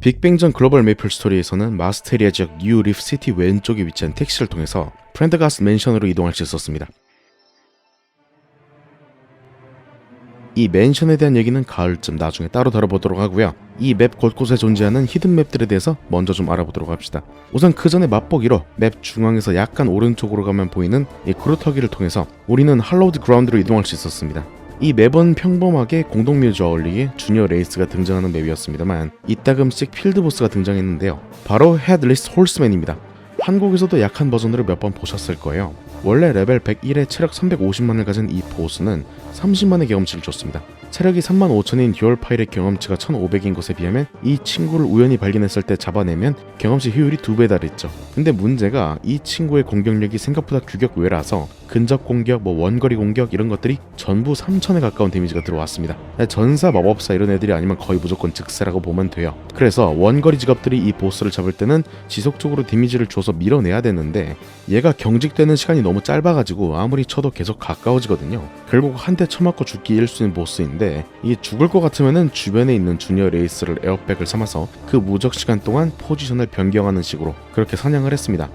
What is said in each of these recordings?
빅뱅전 글로벌 메이플 스토리에서는 마스테리아 지역 뉴 리프 시티 왼쪽에 위치한 택시를 통해서 프렌드가스 맨션으로 이동할 수 있었습니다. 이 맨션에 대한 얘기는 가을쯤 나중에 따로 다뤄보도록 하고요. 이 맵 곳곳에 존재하는 히든 맵들에 대해서 먼저 좀 알아보도록 합시다. 우선 그 전에 맛보기로 맵 중앙에서 약간 오른쪽으로 가면 보이는 이 구루터기를 통해서 우리는 할로우드 그라운드로 이동할 수 있었습니다. 이 맵은 평범하게 공동묘지와 어울리게 주니어 레이스가 등장하는 맵이었습니다만 이따금씩 필드보스가 등장했는데요. 바로 헤드리스 홀스맨입니다. 한국에서도 약한 버전으로 몇 번 보셨을 거예요. 원래 레벨 101에 체력 350만을 가진 이 보스는 30만의 경험치를 줬습니다. 체력이 3만 5천인 듀얼 파일의 경험치가 1,500인 것에 비하면 이 친구를 우연히 발견했을 때 잡아내면 경험치 효율이 두배 달했죠. 근데 문제가 이 친구의 공격력이 생각보다 규격 외라서 근접 공격, 뭐 원거리 공격 이런 것들이 전부 3천에 가까운 데미지가 들어왔습니다. 전사, 마법사 이런 애들이 아니면 거의 무조건 즉세라고 보면 돼요. 그래서 원거리 직업들이 이 보스를 잡을 때는 지속적으로 데미지를 줘서 밀어내야 되는데 얘가 경직되는 시간이 너무 짧아가지고 아무리 쳐도 계속 가까워지거든요. 결국 한 대 쳐맞고 죽기 일수인 보스인데 이게 죽을 것 같으면은 주변에 있는 주니어 레이스를 에어백을 삼아서 그 무적 시간 동안 포지션을 변경하는 식으로 그렇게 사냥을 했습니다.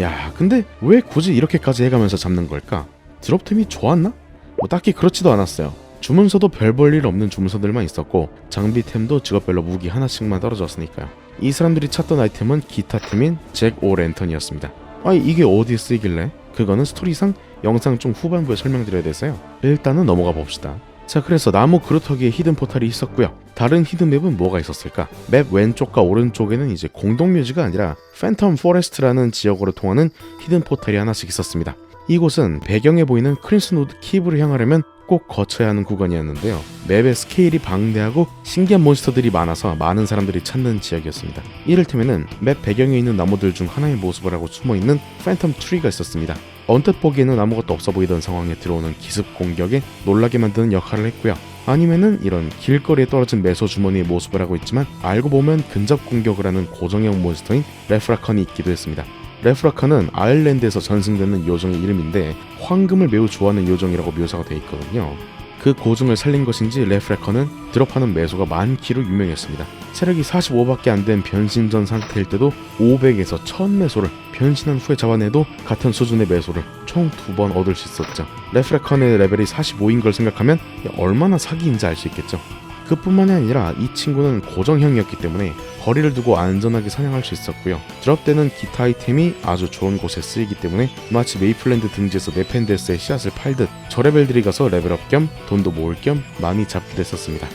야, 근데 왜 굳이 이렇게까지 해가면서 잡는 걸까? 드롭템이 좋았나? 뭐 딱히 그렇지도 않았어요. 주문서도 별 볼 일 없는 주문서들만 있었고 장비템도 직업별로 무기 하나씩만 떨어졌으니까요. 이 사람들이 찾던 아이템은 기타템인 잭 오 랜턴이었습니다. 아니 이게 어디에 쓰이길래? 그거는 스토리상 영상 좀 후반부에 설명드려야 돼서요. 일단은 넘어가 봅시다. 자 그래서 나무 그루터기에 히든 포탈이 있었고요. 다른 히든 맵은 뭐가 있었을까? 맵 왼쪽과 오른쪽에는 이제 공동 묘지가 아니라 팬텀 포레스트라는 지역으로 통하는 히든 포탈이 하나씩 있었습니다. 이곳은 배경에 보이는 크린슨우드 킵을 향하려면 꼭 거쳐야 하는 구간이었는데요. 맵의 스케일이 방대하고 신기한 몬스터들이 많아서 많은 사람들이 찾는 지역이었습니다. 이를테면은 맵 배경에 있는 나무들 중 하나의 모습을 하고 숨어있는 팬텀 트리가 있었습니다. 언뜻 보기에는 아무것도 없어 보이던 상황에 들어오는 기습 공격에 놀라게 만드는 역할을 했고요. 아니면은 이런 길거리에 떨어진 메소 주머니의 모습을 하고 있지만 알고 보면 근접 공격을 하는 고정형 몬스터인 레프라컨이 있기도 했습니다. 레프라카는 아일랜드에서 전승되는 요정의 이름인데 황금을 매우 좋아하는 요정이라고 묘사가 되어 있거든요. 그 고증을 살린 것인지 레프라커는 드롭하는 매소가 많기로 유명했습니다. 체력이 45밖에 안 된 변신전 상태일 때도 500에서 1000 매소를 변신한 후에 잡아내도 같은 수준의 매소를 총 두 번 얻을 수 있었죠. 레프라컨의 레벨이 45인 걸 생각하면 얼마나 사기인지 알 수 있겠죠. 그뿐만이 아니라 이 친구는 고정형이었기 때문에 거리를 두고 안전하게 사냥할 수 있었고요. 드롭 때는 기타 아이템이 아주 좋은 곳에 쓰이기 때문에 마치 메이플랜드 등지에서 네펜데스의 씨앗을 팔듯 저레벨들이 가서 레벨업 겸 돈도 모을 겸 많이 잡기도 했었습니다.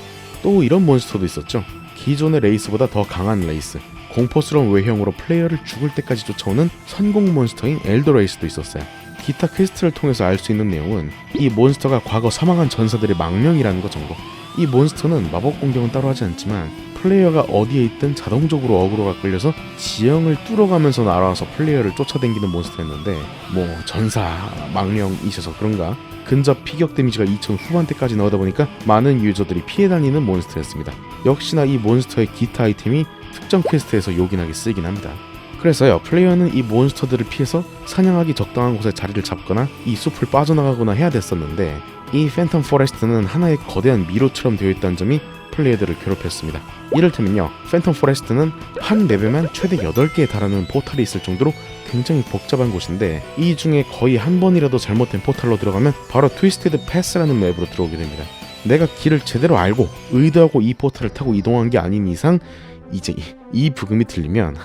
또 이런 몬스터도 있었죠. 기존의 레이스보다 더 강한 레이스. 공포스러운 외형으로 플레이어를 죽을 때까지 쫓아오는 선공 몬스터인 엘더 레이스도 있었어요. 기타 퀘스트를 통해서 알 수 있는 내용은 이 몬스터가 과거 사망한 전사들의 망령이라는 것 정도. 이 몬스터는 마법 공격은 따로 하지 않지만 플레이어가 어디에 있든 자동적으로 어그로가 끌려서 지형을 뚫어가면서 날아와서 플레이어를 쫓아다니는 몬스터였는데 뭐 전사 망령이셔서 그런가 근접 피격 데미지가 2000 후반대까지 나오다 보니까 많은 유저들이 피해 다니는 몬스터였습니다. 역시나 이 몬스터의 기타 아이템이 특정 퀘스트에서 요긴하게 쓰이긴 합니다. 그래서요 플레이어는 이 몬스터들을 피해서 사냥하기 적당한 곳에 자리를 잡거나 이 숲을 빠져나가거나 해야 됐었는데 이 팬텀 포레스트는 하나의 거대한 미로처럼 되어 있다는 점이 플레이어들을 괴롭혔습니다. 이를테면요 팬텀 포레스트는 한 맵에만 최대 8개에 달하는 포탈이 있을 정도로 굉장히 복잡한 곳인데 이 중에 거의 한 번이라도 잘못된 포탈로 들어가면 바로 트위스티드 패스라는 맵으로 들어오게 됩니다. 내가 길을 제대로 알고 의도하고 이 포탈을 타고 이동한 게 아닌 이상 이제 이, 이 부금이 들리면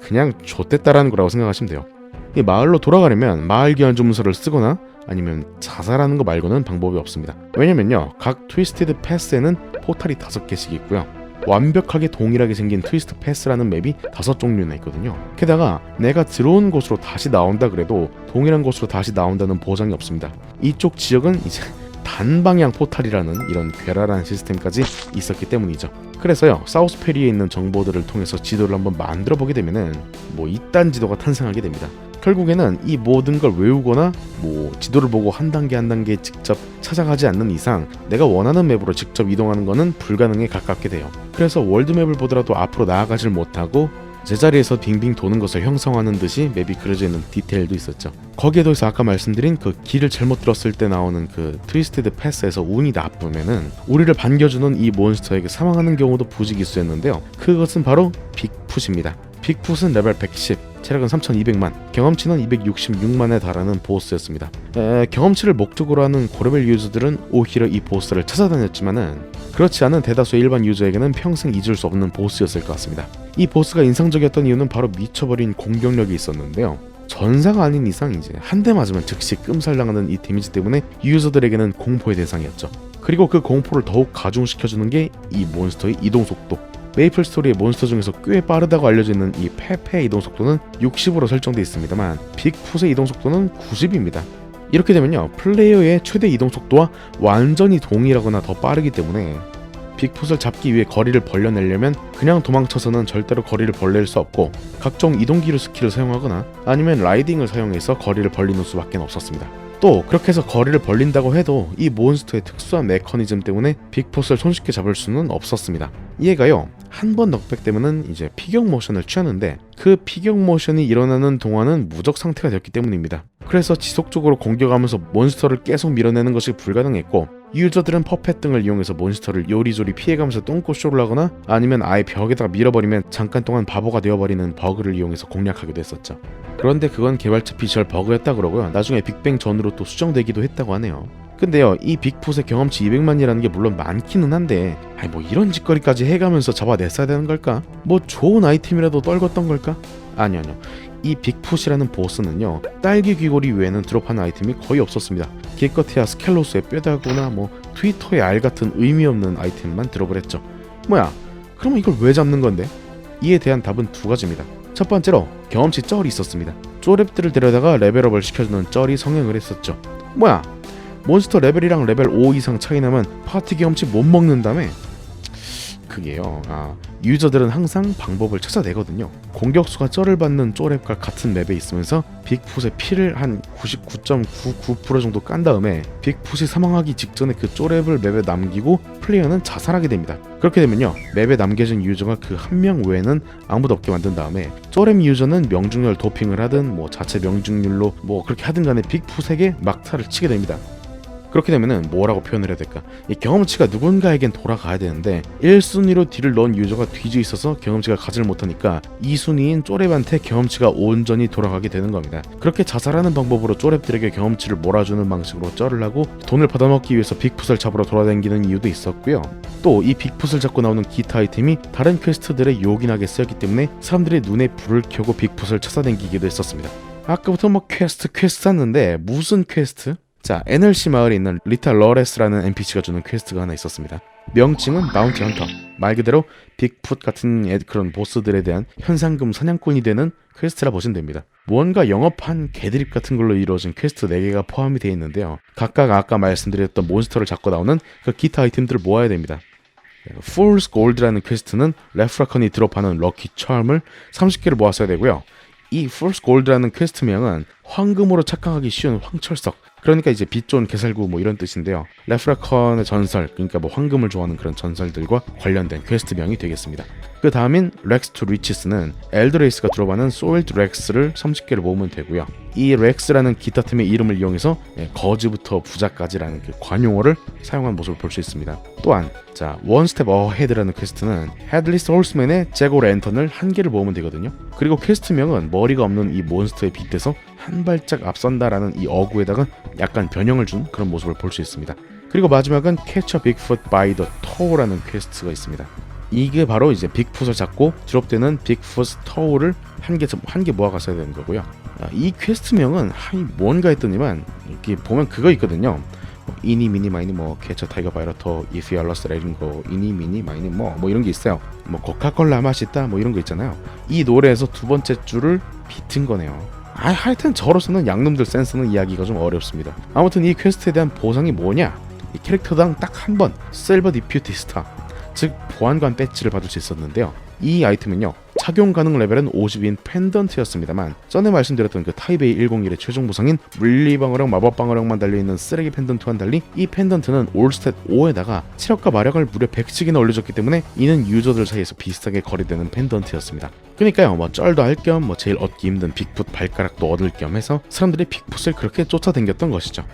그냥 좆됐다라는 거라고 생각하시면 돼요. 이 마을로 돌아가려면 마을 기한 주문서를 쓰거나 아니면 자살하는 거 말고는 방법이 없습니다. 왜냐면요, 각 트위스티드 패스에는 포탈이 다섯 개씩 있고요. 완벽하게 동일하게 생긴 트위스트 패스라는 맵이 다섯 종류나 있거든요. 게다가 내가 들어온 곳으로 다시 나온다 그래도 동일한 곳으로 다시 나온다는 보장이 없습니다. 이쪽 지역은 이제 단방향 포탈이라는 이런 괴랄한 시스템까지 있었기 때문이죠. 그래서요 사우스페리에 있는 정보들을 통해서 지도를 한번 만들어 보게 되면은 뭐 이딴 지도가 탄생하게 됩니다. 결국에는 이 모든 걸 외우거나 뭐 지도를 보고 한 단계 한 단계 직접 찾아가지 않는 이상 내가 원하는 맵으로 직접 이동하는 것은 불가능에 가깝게 돼요. 그래서 월드맵을 보더라도 앞으로 나아가질 못하고 제자리에서 빙빙 도는 것을 형성하는 듯이 맵이 그려져 있는 디테일도 있었죠. 거기에 더해서 아까 말씀드린 그 길을 잘못 들었을 때 나오는 그 트위스티드 패스에서 운이 나쁘면은 우리를 반겨주는 이 몬스터에게 사망하는 경우도 부지기수였는데요. 그것은 바로 빅풋입니다. 빅풋은 레벨 110, 체력은 3200만, 경험치는 266만에 달하는 보스였습니다. 에, 경험치를 목적으로 하는 고레벨 유저들은 오히려 이 보스를 찾아다녔지만은 그렇지 않은 대다수의 일반 유저에게는 평생 잊을 수 없는 보스였을 것 같습니다. 이 보스가 인상적이었던 이유는 바로 미쳐버린 공격력이 있었는데요. 전사가 아닌 이상 이제 한 대 맞으면 즉시 끔살당하는 이 데미지 때문에 유저들에게는 공포의 대상이었죠. 그리고 그 공포를 더욱 가중시켜주는 게 이 몬스터의 이동 속도. 메이플 스토리의 몬스터 중에서 꽤 빠르다고 알려져 있는 이 페페의 이동 속도는 60으로 설정돼 있습니다만 빅풋의 이동 속도는 90입니다. 이렇게 되면요 플레이어의 최대 이동 속도와 완전히 동일하거나 더 빠르기 때문에 빅풋을 잡기 위해 거리를 벌려내려면 그냥 도망쳐서는 절대로 거리를 벌릴 수 없고 각종 이동기류 스킬을 사용하거나 아니면 라이딩을 사용해서 거리를 벌리는 수밖에 없었습니다. 또 그렇게 해서 거리를 벌린다고 해도 이 몬스터의 특수한 메커니즘 때문에 빅풋을 손쉽게 잡을 수는 없었습니다. 이해가요. 한 번 넉백 되면은 이제 피격 모션을 취하는데 그 피격 모션이 일어나는 동안은 무적 상태가 되었기 때문입니다. 그래서 지속적으로 공격하면서 몬스터를 계속 밀어내는 것이 불가능했고 유저들은 퍼펫 등을 이용해서 몬스터를 요리조리 피해가면서 똥꼬쇼를 하거나 아니면 아예 벽에다가 밀어버리면 잠깐 동안 바보가 되어버리는 버그를 이용해서 공략하기도 했었죠. 그런데 그건 개발자 피셜 버그였다 그러고요. 나중에 빅뱅 전으로 또 수정되기도 했다고 하네요. 근데요, 이 빅풋의 경험치 200만이라는 게 물론 많기는 한데, 아니 뭐 이런 짓거리까지 해가면서 잡아냈어야 되는 걸까? 뭐 좋은 아이템이라도 떨궜던 걸까? 아니 아니요. 이 빅풋이라는 보스는요, 딸기 귀고리 외에는 드롭하는 아이템이 거의 없었습니다. 기껏해야 스켈로스의 뼈다구나 뭐 트위터의 알 같은 의미 없는 아이템만 드롭을 했죠. 뭐야? 그러면 이걸 왜 잡는 건데? 이에 대한 답은 두 가지입니다. 첫 번째로 경험치 쩔이 있었습니다. 쪼랩들을 데려다가 레벨업을 시켜주는 쩔이 성행을 했었죠. 뭐야? 몬스터 레벨이랑 레벨 5 이상 차이 나면 파티 경험치 못 먹는다며? 그게요. 아, 유저들은 항상 방법을 찾아내거든요. 공격수가 쩔을 받는 쪼랩과 같은 맵에 있으면서 빅풋의 피를 한 99.99% 정도 깐 다음에 빅풋이 사망하기 직전에 그 쪼랩을 맵에 남기고 플레이어는 자살하게 됩니다. 그렇게 되면요. 맵에 남겨진 유저가 그 한 명 외에는 아무도 없게 만든 다음에 쪼랩 유저는 명중률 도핑을 하든 뭐 자체 명중률로 뭐 그렇게 하든 간에 빅풋에게 막타를 치게 됩니다. 그렇게 되면은 뭐라고 표현을 해야 될까? 이 경험치가 누군가에겐 돌아가야 되는데 1순위로 딜을 넣은 유저가 뒤져 있어서 경험치가 가지를 못하니까 2순위인 쪼랩한테 경험치가 온전히 돌아가게 되는 겁니다. 그렇게 자살하는 방법으로 쪼랩들에게 경험치를 몰아주는 방식으로 쩔을 하고 돈을 받아먹기 위해서 빅풋을 잡으러 돌아다니는 이유도 있었고요. 또 이 빅풋을 잡고 나오는 기타 아이템이 다른 퀘스트들에 요긴하게 쓰였기 때문에 사람들의 눈에 불을 켜고 빅풋을 찾아다니기도 했었습니다. 아까부터 뭐 퀘스트 퀘스트 했는데 무슨 퀘스트? 자, NLC 마을에 있는 리타 러레스라는 NPC가 주는 퀘스트가 하나 있었습니다. 명칭은 마운티 헌터. 말 그대로 빅풋 같은 애- 그런 보스들에 대한 현상금 사냥꾼이 되는 퀘스트라 보시면 됩니다. 무언가 영업한 개드립 같은 걸로 이루어진 퀘스트 4개가 포함이 되어 있는데요. 각각 아까 말씀드렸던 몬스터를 잡고 나오는 그 기타 아이템들을 모아야 됩니다. Fool's Gold라는 퀘스트는 레프라컨이 드롭하는 럭키 charm을 30개를 모았어야 되고요. 이 Fool's Gold라는 퀘스트명은 황금으로 착각하기 쉬운 황철석 그러니까 이제 빛 좋은 개살구 뭐 이런 뜻인데요. 레프라컨의 전설 그러니까 뭐 황금을 좋아하는 그런 전설들과 관련된 퀘스트명이 되겠습니다. 그 다음인 렉스 투 리치스는 엘드레이스가 들어가는 소일드 렉스를 30개를 모으면 되고요. 이 렉스라는 기타 템의 이름을 이용해서 예, 거지부터 부자까지라는 그 관용어를 사용한 모습을 볼 수 있습니다. 또한 자 원스텝 어헤드라는 퀘스트는 헤드리스 홀스맨의 제고 랜턴을 한 개를 모으면 되거든요. 그리고 퀘스트명은 머리가 없는 이 몬스터에 빗대서 한 발짝 앞선다라는 이 어구에다가 약간 변형을 준 그런 모습을 볼 수 있습니다. 그리고 마지막은 캐쳐 빅풋 바이 더 토우라는 퀘스트가 있습니다. 이게 바로 이제 빅풋을 잡고 드롭되는 빅풋 터울을 한개 한 개 모아갔어야 되는 거고요. 아, 이 퀘스트명은 하이 뭔가 했더니만 이렇게 보면 그거 있거든요. 뭐 이니 미니 마이니 뭐 캐쳐 타이거 바이러터 이프 열러스 레린고 이니 미니 마이니 뭐 뭐 이런 게 있어요. 뭐 코카콜라 맛있다 뭐 이런 거 있잖아요. 이 노래에서 두 번째 줄을 비튼 거네요. 아, 하여튼 저로서는 양놈들 센스는 이야기가 좀 어렵습니다. 아무튼 이 퀘스트에 대한 보상이 뭐냐? 이 캐릭터당 딱 한번 실버 디퓨티스타 즉 보안관 배지를 받을 수 있었는데요. 이 아이템은요 착용 가능 레벨은 50인 펜던트였습니다만 전에 말씀드렸던 그 타이베이 101의 최종 보상인 물리방어력 마법방어력만 달려있는 쓰레기 펜던트와는 달리 이 펜던트는 올스탯 5에다가 체력과 마력을 무려 100씩이나 올려줬기 때문에 이는 유저들 사이에서 비슷하게 거래되는 펜던트였습니다. 그러니까요 뭐 쩔도 할 겸 뭐 제일 얻기 힘든 빅풋 발가락도 얻을 겸 해서 사람들이 빅풋을 그렇게 쫓아다녔던 것이죠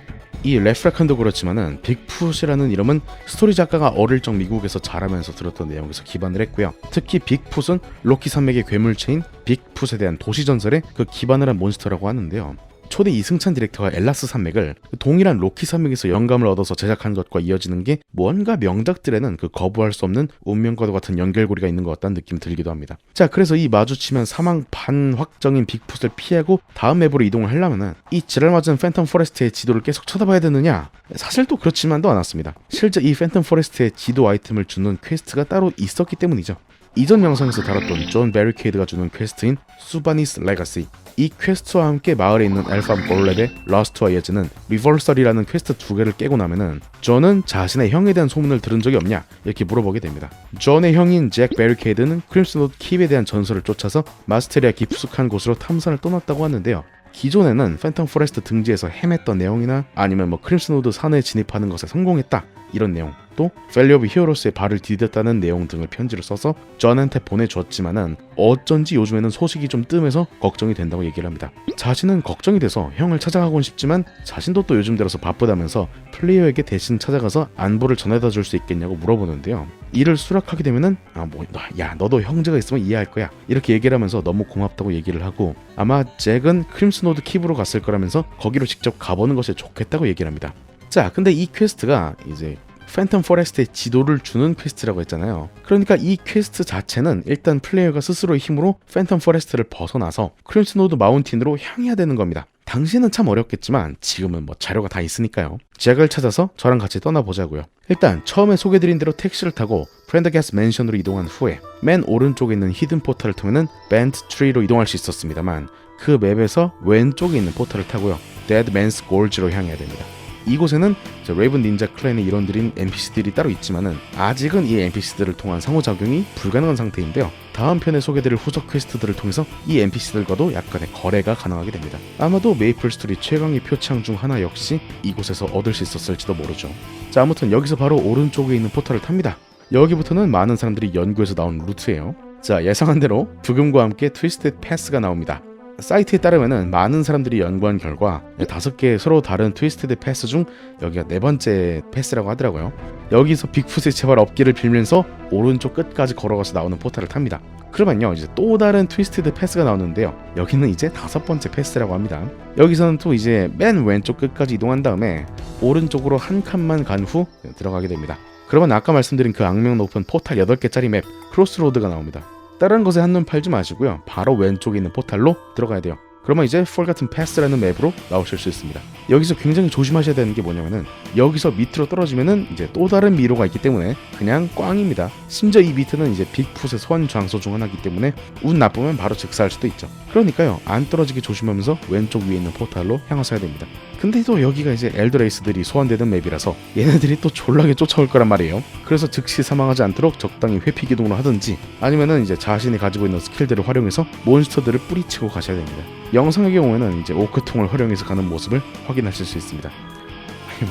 이 레프라칸도 그렇지만은 빅풋이라는 이름은 스토리 작가가 어릴 적 미국에서 자라면서 들었던 내용에서 기반을 했고요. 특히 빅풋은 로키 산맥의 괴물체인 빅풋에 대한 도시 전설에 그 기반을 한 몬스터라고 하는데요. 초대 이승찬 디렉터가 엘라스 산맥을 동일한 로키 산맥에서 영감을 얻어서 제작한 것과 이어지는 게 뭔가 명작들에는 그 거부할 수 없는 운명과도 같은 연결고리가 있는 것 같다는 느낌이 들기도 합니다. 자, 그래서 이 마주치면 사망 반확정인 빅풋을 피하고 다음 맵으로 이동을 하려면은 이 지랄 맞은 팬텀 포레스트의 지도를 계속 쳐다봐야 되느냐? 사실 또 그렇지만도 않았습니다. 실제 이 팬텀 포레스트의 지도 아이템을 주는 퀘스트가 따로 있었기 때문이죠. 이전 영상에서 다뤘던 존 베리케이드가 주는 퀘스트인 수바니스 레가시 이 퀘스트와 함께 마을에 있는 엘파 몰렙의 러스트와 이어지는 리벌설이라는 퀘스트 두 개를 깨고 나면은 존은 자신의 형에 대한 소문을 들은 적이 없냐 이렇게 물어보게 됩니다. 존의 형인 잭 베리케이드는 크림슨옷 킵에 대한 전설을 쫓아서 마스테리아 깊숙한 곳으로 탐사를 떠났다고 하는데요. 기존에는 팬텀 포레스트 등지에서 헤맸던 내용이나 아니면 뭐 크림슨 우드 산에 진입하는 것에 성공했다 이런 내용 또 밸리 오브 히어로스의 발을 디뎠다는 내용 등을 편지로 써서 존한테 보내줬지만은 어쩐지 요즘에는 소식이 좀 뜸해서 걱정이 된다고 얘기를 합니다. 자신은 걱정이 돼서 형을 찾아가곤 싶지만 자신도 또 요즘 들어서 바쁘다면서 플레이어에게 대신 찾아가서 안부를 전해다 줄 수 있겠냐고 물어보는데요. 이를 수락하게 되면은 아뭐야 너도 형제가 있으면 이해할 거야 이렇게 얘기를 하면서 너무 고맙다고 얘기를 하고 아마 잭은 크림스노드 킵으로 갔을 거라면서 거기로 직접 가보는 것이 좋겠다고 얘기를 합니다. 자, 근데 이 퀘스트가 이제 팬텀 포레스트의 지도를 주는 퀘스트라고 했잖아요. 그러니까 이 퀘스트 자체는 일단 플레이어가 스스로의 힘으로 팬텀 포레스트를 벗어나서 크림스노드 마운틴으로 향해야 되는 겁니다. 당시에는 참 어렵겠지만 지금은 뭐 자료가 다 있으니까요. 잭을 찾아서 저랑 같이 떠나보자고요. 일단 처음에 소개드린 대로 택시를 타고 프렌드게스 맨션으로 이동한 후에 맨 오른쪽에 있는 히든 포털을 통해는 벤트 트리로 이동할 수 있었습니다만 그 맵에서 왼쪽에 있는 포털을 타고요. 데드 맨스 골지로 향해야 됩니다. 이곳에는 레이븐 닌자 클랜의 일원들인 NPC들이 따로 있지만은 아직은 이 NPC들을 통한 상호작용이 불가능한 상태인데요. 다음 편에 소개드릴 후속 퀘스트들을 통해서 이 NPC들과도 약간의 거래가 가능하게 됩니다. 아마도 메이플 스토리 최강의 표창 중 하나 역시 이곳에서 얻을 수 있었을지도 모르죠. 자 아무튼 여기서 바로 오른쪽에 있는 포털을 탑니다. 여기부터는 많은 사람들이 연구해서 나온 루트예요. 자 예상한 대로 부금과 함께 트위스트 패스가 나옵니다. 사이트에 따르면은 많은 사람들이 연구한 결과 다섯 개 서로 다른 트위스티드 패스 중 여기가 네 번째 패스라고 하더라고요. 여기서 빅풋의 제발 없기를 빌면서 오른쪽 끝까지 걸어가서 나오는 포탈을 탑니다. 그러면요 이제 또 다른 트위스티드 패스가 나오는데요. 여기는 이제 다섯 번째 패스라고 합니다. 여기서는 또 이제 맨 왼쪽 끝까지 이동한 다음에 오른쪽으로 한 칸만 간 후 들어가게 됩니다. 그러면 아까 말씀드린 그 악명 높은 포탈 8개짜리 맵 크로스로드가 나옵니다. 다른 것에 한눈 팔지 마시고요. 바로 왼쪽에 있는 포탈로 들어가야 돼요. 그러면 이제 폴 같은 패스라는 맵으로 나오실 수 있습니다. 여기서 굉장히 조심하셔야 되는 게 뭐냐면은 여기서 밑으로 떨어지면은 이제 또 다른 미로가 있기 때문에 그냥 꽝입니다. 심지어 이 밑에는 이제 빅풋의 소환 장소 중 하나이기 때문에 운 나쁘면 바로 즉사할 수도 있죠. 그러니까요 안 떨어지게 조심하면서 왼쪽 위에 있는 포탈로 향하셔야 됩니다. 근데 또 여기가 이제 엘드레이스들이 소환되는 맵이라서 얘네들이 또 졸라게 쫓아올 거란 말이에요. 그래서 즉시 사망하지 않도록 적당히 회피 기동을 하든지 아니면은 이제 자신이 가지고 있는 스킬들을 활용해서 몬스터들을 뿌리치고 가셔야 됩니다. 영상의 경우에는 이제 오크통을 활용해서 가는 모습을 확인하실 수 있습니다.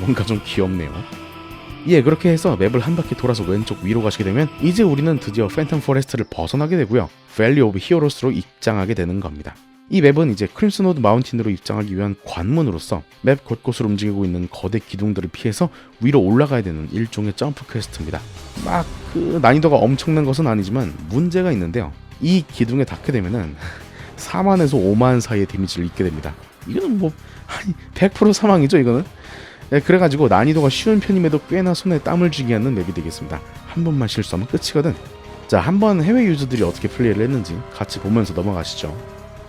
뭔가 좀 귀엽네요. 예, 그렇게 해서 맵을 한 바퀴 돌아서 왼쪽 위로 가시게 되면 이제 우리는 드디어 팬텀 포레스트를 벗어나게 되고요. 밸리 오브 히어로스로 입장하게 되는 겁니다. 이 맵은 이제 크림슨우드 마운틴으로 입장하기 위한 관문으로서 맵 곳곳을 움직이고 있는 거대 기둥들을 피해서 위로 올라가야 되는 일종의 점프 퀘스트입니다. 막 그 난이도가 엄청난 것은 아니지만 문제가 있는데요. 이 기둥에 닿게 되면은 4만에서 5만 사이의 데미지를 입게 됩니다. 이거는 뭐100% 사망이죠 이거는. 네, 그래가지고 난이도가 쉬운 편임에도 꽤나 손에 땀을 쥐게 하는 맵이 되겠습니다. 한 번만 실수하면 끝이거든. 자, 한번 해외 유저들이 어떻게 플레이를 했는지 같이 보면서 넘어가시죠.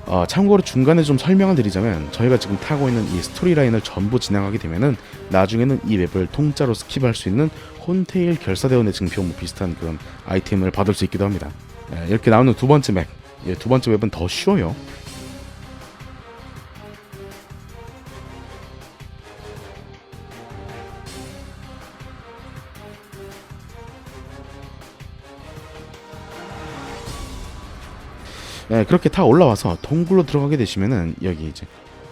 어, 참고로 중간에 좀 설명을 드리자면 저희가 지금 타고 있는 이 스토리라인을 전부 진행하게 되면은 나중에는 이 맵을 통짜로 스킵할 수 있는 혼테일 결사대원의 증표 뭐 비슷한 그런 아이템을 받을 수 있기도 합니다. 예, 이렇게 나오는 두 번째 맵, 예, 두 번째 맵은 더 쉬워요. 예, 그렇게 타 올라와서 동굴로 들어가게 되시면은 여기 이제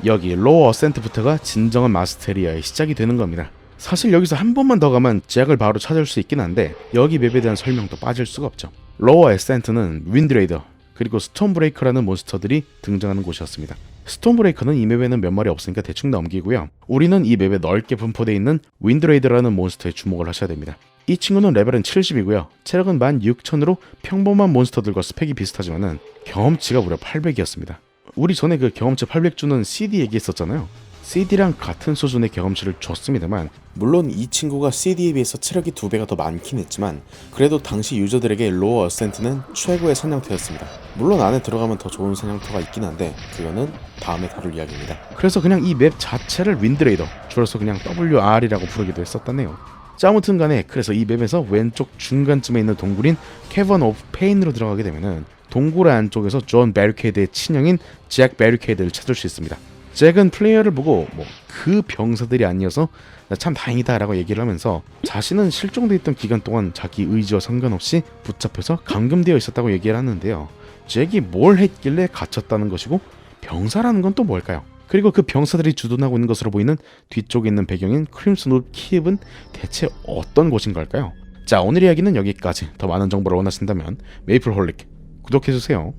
여기 로어 어센트부터가 진정한 마스테리아의 시작이 되는 겁니다. 사실 여기서 한 번만 더 가면 잭을 바로 찾을 수 있긴 한데 여기 맵에 대한 설명도 빠질 수가 없죠. 로어 에센트는 윈드레이더 그리고 스톤브레이커라는 몬스터들이 등장하는 곳이었습니다. 스톤브레이커는 이 맵에는 몇 마리 없으니까 대충 넘기고요. 우리는 이 맵에 넓게 분포되어 있는 윈드레이더라는 몬스터에 주목을 하셔야 됩니다. 이 친구는 레벨은 70이고요. 체력은 16,000으로 평범한 몬스터들과 스펙이 비슷하지만은 경험치가 무려 800이었습니다. 우리 전에 그 경험치 800 주는 CD 얘기했었잖아요. CD랑 같은 수준의 경험치를 줬습니다만 물론 이 친구가 CD에 비해서 체력이 두 배가 더 많긴 했지만 그래도 당시 유저들에게 로어 어센트는 최고의 사냥터였습니다. 물론 안에 들어가면 더 좋은 사냥터가 있긴 한데 그거는 다음에 다룰 이야기입니다. 그래서 그냥 이 맵 자체를 윈드레이더 줄여서 그냥 WR이라고 부르기도 했었다네요. 자 아무튼 간에 그래서 이 맵에서 왼쪽 중간쯤에 있는 동굴인 캐번 오브 페인으로 들어가게 되면은 동굴 안쪽에서 존 베리케이드의 친형인 잭 베리케이드를 찾을 수 있습니다. 잭은 플레이어를 보고 뭐 그 병사들이 아니어서 나참 다행이다라고 얘기를 하면서 자신은 실종돼 있던 기간 동안 자기 의지와 상관없이 붙잡혀서 감금되어 있었다고 얘기를 하는데요. 잭이 뭘 했길래 갇혔다는 것이고 병사라는 건 또 뭘까요? 그리고 그 병사들이 주둔하고 있는 것으로 보이는 뒤쪽에 있는 배경인 크림슨 우 키입은 대체 어떤 곳인 걸까요? 자 오늘 이야기는 여기까지 더 많은 정보를 원하신다면 메이플 홀릭 구독해주세요.